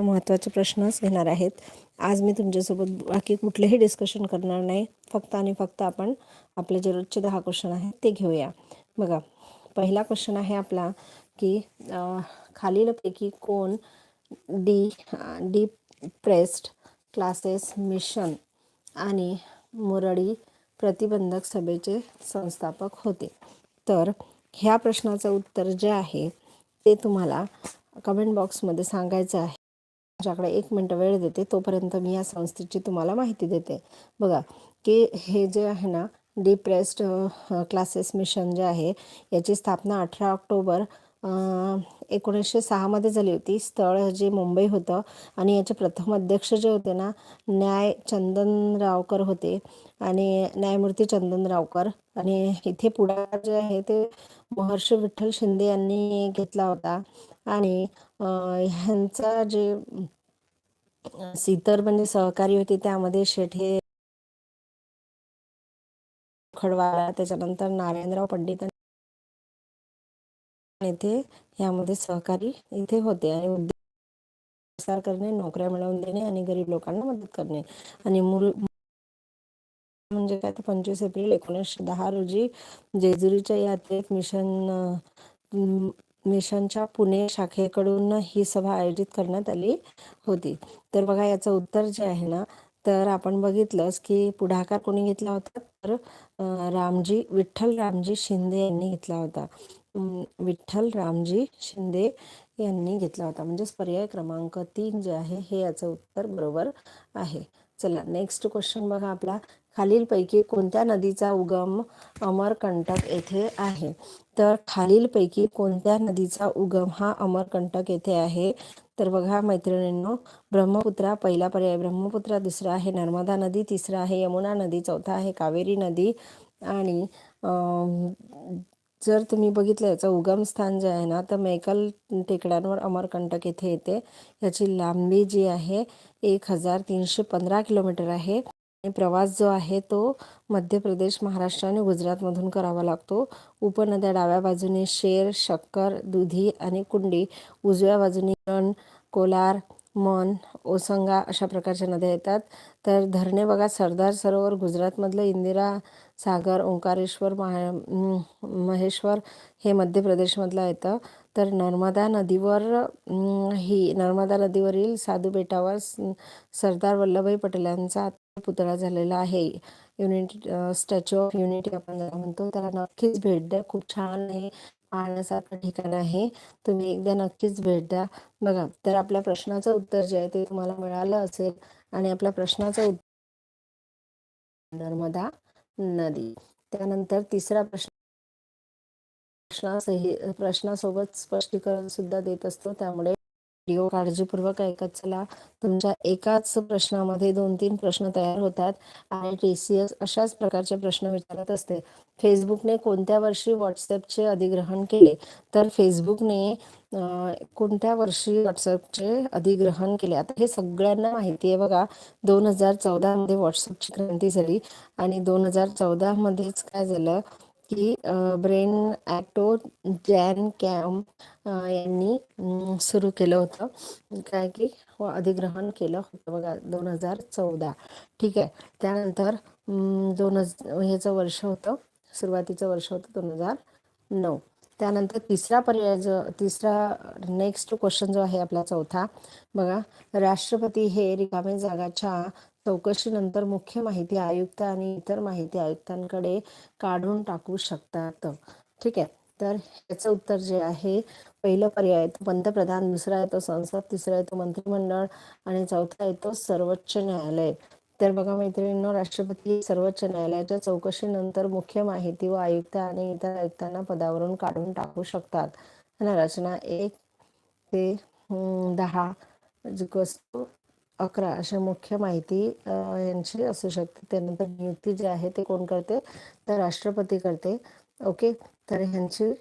महत्त्वाचे प्रश्नच घेणार आहेत. आज मी तुमच्यासोबत बाकी कुठलेही डिस्कशन करणार नाही. फक्त आणि फक्त आपण आपले जे रोजचे दहा क्वेश्चन आहेत ते घेऊया. बघा पहिला क्वेश्चन आहे आपला की खालीलपैकी कोण D D pressed classes mission आणि मुरळी प्रतिबंधक सभेचे संस्थापक होते. तर ह्या प्रश्नाचं उत्तर जे आहे ते तुम्हाला कमेंट बॉक्समध्ये सांगायचं आहे. माझ्याकडे एक मिनटं वेळ देते तोपर्यंत मी या संस्थेची तुम्हाला माहिती देते. बघा की हे जे आहे ना डिप्रेस्ड क्लासेस मिशन जे आहे याची स्थापना अठरा ऑक्टोबर एकोणीसशे सहामध्ये झाली होती. स्थळ जे मुंबई होतं आणि याचे प्रथम अध्यक्ष जे होते ना न्याय चंदनरावकर होते आणि न्यायमूर्ती चंदनरावकर. आणि इथे पुढाकार जे आहे ते महर्षी विठ्ठल शिंदे यांनी घेतला होता. आणि ह्यांचा जे सीतर इतर म्हणजे सहकारी होते त्यामध्ये शेठे खडवाळा त्याच्यानंतर नारायणराव पंडित येथे यामध्ये सहकारी इथे होते आणि करणे नोकऱ्या मिळवून देणे आणि गरीब लोकांना मदत करणे. आणि मूल म्हणजे काय तर पंचवीस एप्रिल एकोणीसशे दहा रोजी जेजुरीच्या यात्रेत मिशन मिशनच्या पुणे शाखेकडून ही सभा आयोजित करण्यात आली होती. तर बघा याचं उत्तर जे आहे ना तर आपण बघितलंच की पुढाकार कोणी घेतला होता? तर रामजी विठ्ठल रामजी शिंदे यांनी घेतला होता. विठ्ठल रामजी शिंदे यांनी घेतला होता. म्हणजेच पर्याय क्रमांक तीन जे आहे हे याचं उत्तर बरोबर आहे. चला नेक्स्ट क्वेश्चन बघा आपला. खालीलपैकी कोणत्या नदीचा उगम अमरकंटक येथे आहे? तर खालीलपैकी कोणत्या नदीचा उगम हा अमरकंटक येथे आहे? तर बघा मैत्रिणींनो ब्रह्मपुत्रा पहिला पर्याय ब्रह्मपुत्रा दुसरा आहे नर्मदा नदी तिसरा आहे यमुना नदी चौथा आहे कावेरी नदी आणि जर तुम्ही बघितलं याचं उगमस्थान जे आहे ना तर मैकल टेकड्यांवर अमरकंटक येथे येते. याची लांबी जी आहे एक हजार तीनशे पंधरा किलोमीटर आहे. प्रवास जो आहे तो मध्य प्रदेश महाराष्ट्र आणि गुजरातमधून करावा लागतो. उपनद्या डाव्या बाजूने शेर शक्कर दुधी आणि कुंडी उजव्या बाजूने रण कोलार मन ओसंगा अशा प्रकारच्या नद्या येतात. तर धरणे बघा सरदार सरोवर गुजरातमधलं इंदिरा सागर ओंकारेश्वर महा महेश्वर हे मध्य प्रदेशमधलं येतं. तर नर्मदा नदीवर ही नर्मदा नदीवरील साधू बेटावर सरदार वल्लभभाई पटेलांचा पुतळा झालेला आहे. युनिटी स्टॅच्यू ऑफ युनिटी आपण ज्याला म्हणतो त्याला नक्कीच भेट द्या. खूप छान आहे. पाहण्यासारखं ठिकाण आहे. तुम्ही एकदा नक्कीच भेट द्या. बघा तर आपल्या प्रश्नाचं उत्तर जे आहे ते तुम्हाला मिळालं असेल आणि आपल्या प्रश्नाचं उत्तर नर्मदा नदी. त्यानंतर तिसरा प्रश्न प्रश्नासही प्रश्नासोबत स्पष्टीकरण सुद्धा देत असतो. त्यामुळे व्हिडिओ काळजीपूर्वक ऐकत चला. तुमच्या एकाच प्रश्नामध्ये दोन तीन प्रश्न तयार होतात आणि टी सी एस अशाच प्रकारचे प्रश्न विचारत असते. फेसबुकने कोणत्या वर्षी व्हॉट्सॲपचे अधिग्रहण केले? तर फेसबुकने कोणत्या वर्षी व्हॉट्सअपचे अधिग्रहण केले? आता हे सगळ्यांना माहिती आहे बघा. दोन हजार चौदामध्ये व्हॉट्सअपची क्रांती झाली आणि दोन हजार चौदामध्येच काय झालं? की ब्रेन ॲक्टो जॅन कॅम यांनी सुरू केलं होतं. काय की हो, अधिग्रहण केलं होतं बघा दोन हजार चौदा. ठीक आहे. त्यानंतर दोन हजार ह्याचं वर्ष होतं सुरुवातीचं वर्ष होतं दोन हजार नऊ. त्यानंतर तिसरा पर्याय जो तिसरा नेक्स्ट क्वेश्चन जो आहे आपला चौथा. बघा राष्ट्रपती हे रिकामे जागाच्या चौकशीनंतर मुख्य माहिती आयुक्त आणि इतर माहिती आयुक्तांकडे काढून टाकू शकतात. ठीक आहे. तर याचं उत्तर जे आहे पहिलं पर्याय तो पंतप्रधान दुसरा येतो संसद तिसरा येतो मंत्रिमंडळ आणि चौथा येतो सर्वोच्च न्यायालय. तर बघा मैत्रिणींनो राष्ट्रपती सर्वोच्च न्यायालयाच्या चौकशीनंतर मुख्य माहिती व आयुक्त आणि इतर आयुक्तांना पदावरून काढून टाकू शकतात. रचना एक ते दहा अकरा अशा मुख्य माहिती यांची असू शकते. त्यानंतर नियुक्ती जी आहे ते कोण करते? तर राष्ट्रपती करते. ओके? तर ह्यांची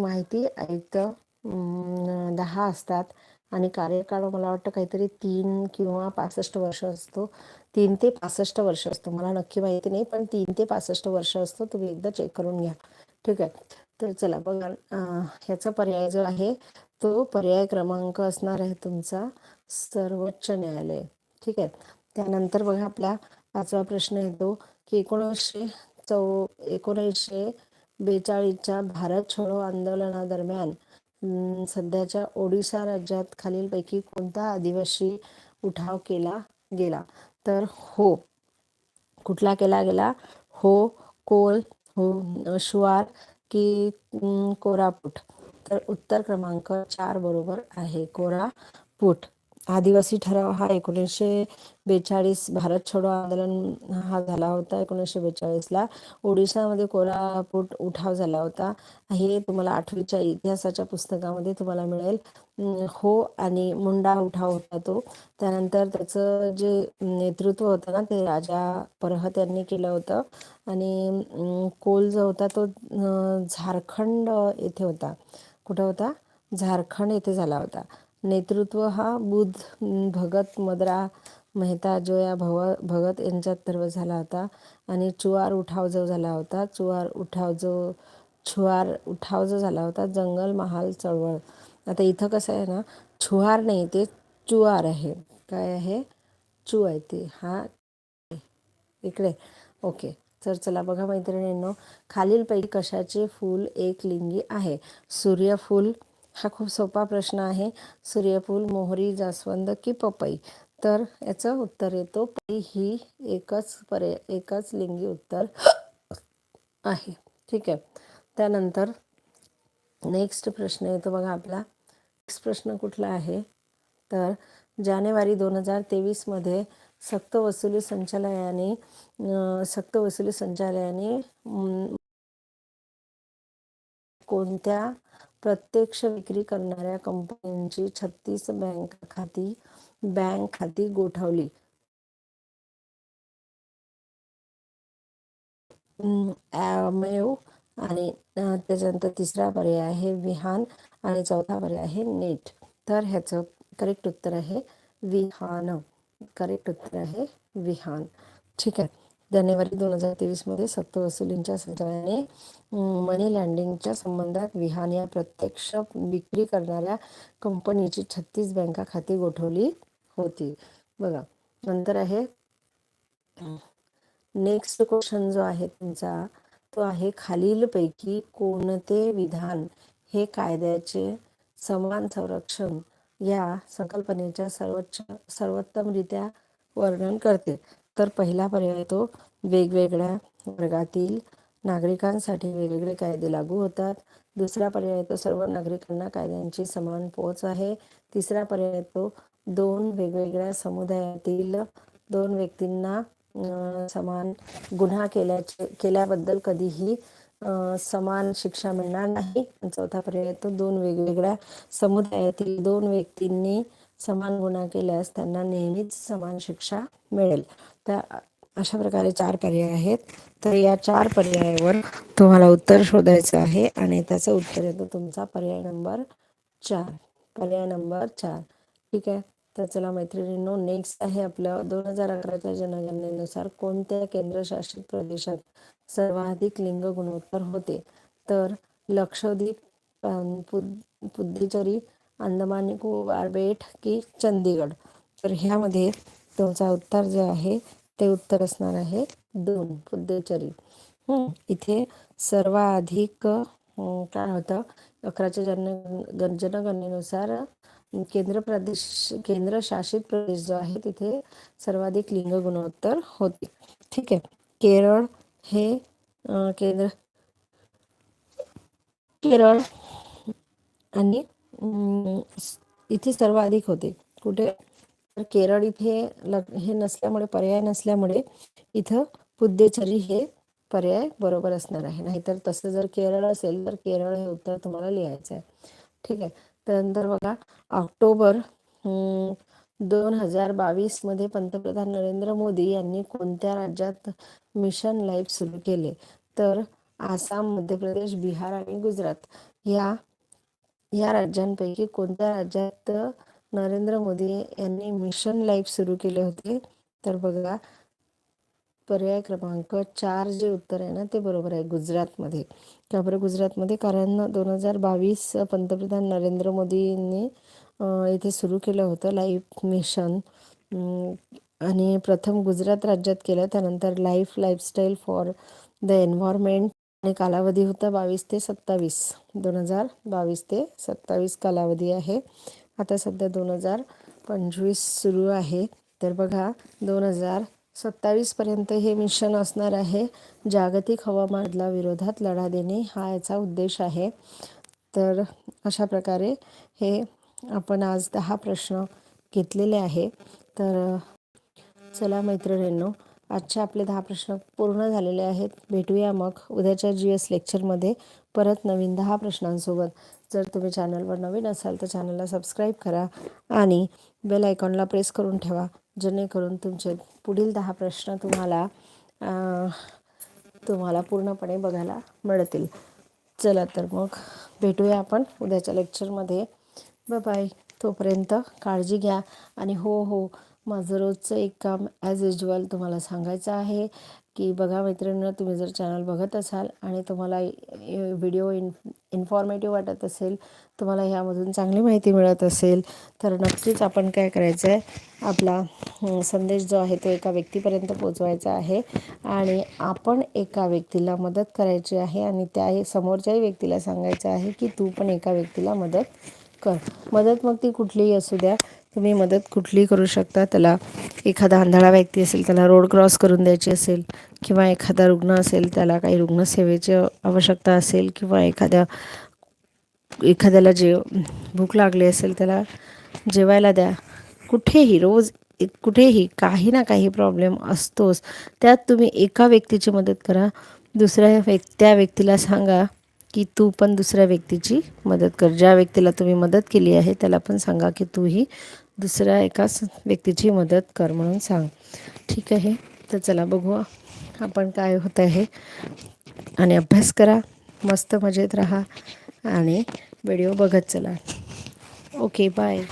माहिती आयुक्त दहा असतात आणि कार्यकाळ मला वाटतं काहीतरी तीन किंवा पासष्ट वर्ष असतो. तीन ते पासष्ट वर्ष असतो. मला नक्की माहिती नाही पण तीन ते पासष्ट वर्ष असतो. तुम्ही एकदा चेक करून घ्या. ठीक आहे? तर चला बघा ह्याचा पर्याय जो आहे तो पर्याय क्रमांक असणार आहे तुमचा सर्वोच्च न्यायालय. ठीक आहे? त्यानंतर बघा आपला पाचवा प्रश्न येतो की एकोणीसशे चौ एकोणीसशे बेचाळीसच्या भारत छोडो आंदोलनादरम्यान सध्याच्या ओडिशा राज्यात खालीलपैकी कोणता आदिवासी उठाव केला गेला? तर हो. कुठला केला गेला? हो कोल हो शुवार की कोरापूट. तर उत्तर क्रमांक चार बरोबर आहे. कोरापूट आदिवासी ठराव हा एकोणीसशे बेचाळीस भारत छोडो आंदोलन हा झाला होता एकोणीसशे बेचाळीसला. ओडिशामध्ये कोरापूट उठाव झाला होता. हे तुम्हाला आठवीच्या इतिहासाच्या पुस्तकामध्ये तुम्हाला मिळेल. हो आणि मुंडा उठाव होता तो. त्यानंतर त्याचं जे नेतृत्व होतं ना ते राजा परहत यांनी केलं होतं. आणि कोल जो होता तो झारखंड येथे होता. कुठं होता? झारखंड येथे झाला होता. नेतृत्व हा बुद्ध भगत मद्रा मेहता जोया भव भगत यांच्यात सर्व झाला होता. आणि चुवार उठाव जो झाला होता चुवार उठाव जो छुआर उठाव जो झाला होता जंगल महाल चळवळ. आता इथं कसं आहे ना छुहार नाही ते चुवार आहे. काय आहे? चू आहे ते. हा इकडे. ओके. तर चला बघा मैत्रिणींनो खालीलपैकी कशाचे फूल एक लिंगी आहे? सूर्यफूल हा खूप सोपा प्रश्न आहे. सूर्यफूल मोहरी जास्वंद की पपई? तर याचं उत्तर येतो पै ही एकच पर्य एकच लिंगी उत्तर आहे. ठीक आहे. त्यानंतर नेक्स्ट प्रश्न येतो बघा आपला. नेक्स्ट प्रश्न कुठला आहे? तर जानेवारी दोन हजार तेवीसमध्ये सक्तवसुली संचालयाने सक्तवसुली संचालयाने कोणत्या प्रत्यक्ष विक्री करणाऱ्या कंपन्यांची छत्तीस बँक खाती बँक खाती गोठवली? आणि त्याच्यानंतर तिसरा पर्याय आहे विहान आणि चौथा पर्याय आहे नेट. तर ह्याचं करेक्ट उत्तर आहे विहान. करेक्ट उत्तर आहे विहान. ठीक आहे. जानेवारी दोन हजार तेवीसमध्ये सक्तवसुलींच्या संचालनाने मनी लँडिंगच्या संबंधात विहान या प्रत्यक्ष विक्री करणाऱ्या कंपनीची छत्तीस बँका खाती गोठवली होती. बघा नंतर आहे नेक्स्ट क्वेश्चन जो आहे तुमचा तो आहे खालीलपैकी कोणते विधान हे कायद्याचे समान संरक्षण या संकल्पनेच्या सर्वोच्च सर्वोत्तमरित्या वर्णन करते. तर पहिला पर्याय तो वेगवेगळ्या वर्गातील नागरिकांसाठी वेगवेगळे कायदे लागू होतात. दुसरा पर्याय तो सर्व नागरिकांना कायद्यांची समान पोच आहे. तिसरा पर्याय तो दोन वेगवेगळ्या समुदायातील दोन व्यक्तींना समान गुन्हा केल्याचे केल्याबद्दल कधीही समान शिक्षा मिळणार नाही. चौथा पर्याय तो दोन वेगवेगळ्या समुदायातील दोन व्यक्तींनी समान गुन्हा केल्यास त्यांना नेहमीच समान शिक्षा मिळेल. तर अशा प्रकारे चार पर्याय आहेत. तर या चार पर्यायावर तुम्हाला उत्तर शोधायचं आहे आणि त्याचं उत्तर येतं तुमचा पर्याय नंबर चार. पर्याय नंबर चार. ठीक आहे? तर चला मैत्रिणींनो नेक्स्ट आहे आपलं दोन हजार अकराच्या जनगणनेनुसार कोणत्या केंद्रशासित प्रदेशात सर्वाधिक लिंग गुणोत्तर होते? तर लक्षद्वीप पुद्दुचेरी अंदमान निकोबार बेट की चंदीगड तर ह्यामध्ये तुमचा उत्तर जे आहे ते उत्तर असणार आहे दोन पुद्दुचेरी. इथे सर्वाधिक काय होतं? अकराच्या जन जनगणनेनुसार केंद्र प्रदेश केंद्रशासित प्रदेश जो आहे तिथे सर्वाधिक लिंग गुणोत्तर होते. ठीक आहे. केरळ हे केंद्र केरळ आणि इथे सर्वाधिक होते. कुठे? तर केरळ इथे हे नसल्यामुळे पर्याय नसल्यामुळे इथं पुद्देचरी हे पर्याय बरोबर असणार आहे. नाहीतर तसं जर केरळ असेल तर केरळ हे उत्तर तुम्हाला लिहायचं आहे. ठीक आहे. त्यानंतर बघा ऑक्टोबर दोन हजार बावीसमध्ये पंतप्रधान नरेंद्र मोदी यांनी कोणत्या राज्यात मिशन लाईफ सुरू केले? तर आसाम मध्य प्रदेश बिहार आणि गुजरात. या या राज्यांपैकी कोणत्या राज्यात नरेंद्र मोदी यांनी मिशन लाईफ सुरू केले होते? तर बघा पर्याय क्रमांक चार जे उत्तर आहे ना ते बरोबर आहे गुजरातमध्ये. का बरं गुजरातमध्ये? कारण दोन हजार बावीस पंतप्रधान नरेंद्र मोदींनी इथे सुरू केलं होतं लाईफ मिशन आणि प्रथम गुजरात राज्यात केलं त्यानंतर life lifestyle for the environment आणि कालावधी होता बावीस ते सत्तावीस. दोन हजार बावीस ते सत्तावीस कालावधी आहे. आता सध्या दोन हजार पंचवीस सुरू आहे. तर बघा दोन हजार सत्तावीसपर्यंत हे मिशन असणार आहे. जागतिक हवामानला विरोधात लढा देणे हा याचा उद्देश आहे. तर अशा प्रकारे हे आपण आज दहा प्रश्न घेतलेले आहे. तर चला मैत्रिणींनो आजचे आपले दहा प्रश्न पूर्ण झालेले आहेत. भेटूया मग उद्याच्या जी एस लेक्चरमध्ये परत नवीन दहा प्रश्नांसोबत. जर तुम्ही चॅनलवर नवीन असाल तर चॅनलला सबस्क्राईब करा आणि बेल आयकॉनला प्रेस करून ठेवा. जेणेकरून तुमचे पुढील दहा प्रश्न तुम्हाला तुम्हाला पूर्णपणे बघायला मिळतील. चला तर मग भेटूया आपण उद्याच्या लेक्चरमध्ये बाय तोपर्यंत काळजी घ्या आणि हो हो माझं रोजचं एक काम ॲज युजल तुम्हाला सांगायचं आहे की बघा मैत्रिणींना तुम्ही जर चॅनल बघत असाल आणि तुम्हाला व्हिडिओ इन इन्फॉर्मेटिव्ह वाटत असेल तुम्हाला ह्यामधून चांगली माहिती मिळत असेल तर नक्कीच आपण काय करायचं आहे आपला संदेश जो आहे तो एका व्यक्तीपर्यंत पोचवायचा आहे आणि आपण एका व्यक्तीला मदत करायची आहे आणि त्या समोरच्याही व्यक्तीला सांगायचं आहे की तू पण एका व्यक्तीला मदत कर. मदत मग ती कुठलीही असू द्या. तुम्ही मदत कुठलीही करू शकता. त्याला एखादा आंधळा व्यक्ती असेल त्याला रोड क्रॉस करून द्यायची असेल किंवा एखादा रुग्ण असेल त्याला काही रुग्णसेवेची आवश्यकता असेल किंवा एखाद्या एखाद्याला जे भूक लागली असेल त्याला जेवायला द्या. कुठेही रोज कुठेही काही ना काही प्रॉब्लेम असतोच. त्यात तुम्ही एका व्यक्तीची मदत करा. दुसऱ्या व्यक् त्या व्यक्तीला सांगा की तू पण दुसऱ्या व्यक्तीची मदत कर. ज्या व्यक्तीला तुम्ही मदत केली आहे त्याला पण सांगा की तूही दुसऱ्या एकाच व्यक्तीची मदत कर म्हणून सांग. ठीक आहे? तर चला बघू आपण काय होत आहे. आणि अभ्यास करा. मस्त मजेत राहा. आणि व्हिडिओ बघत चला. Okay bye.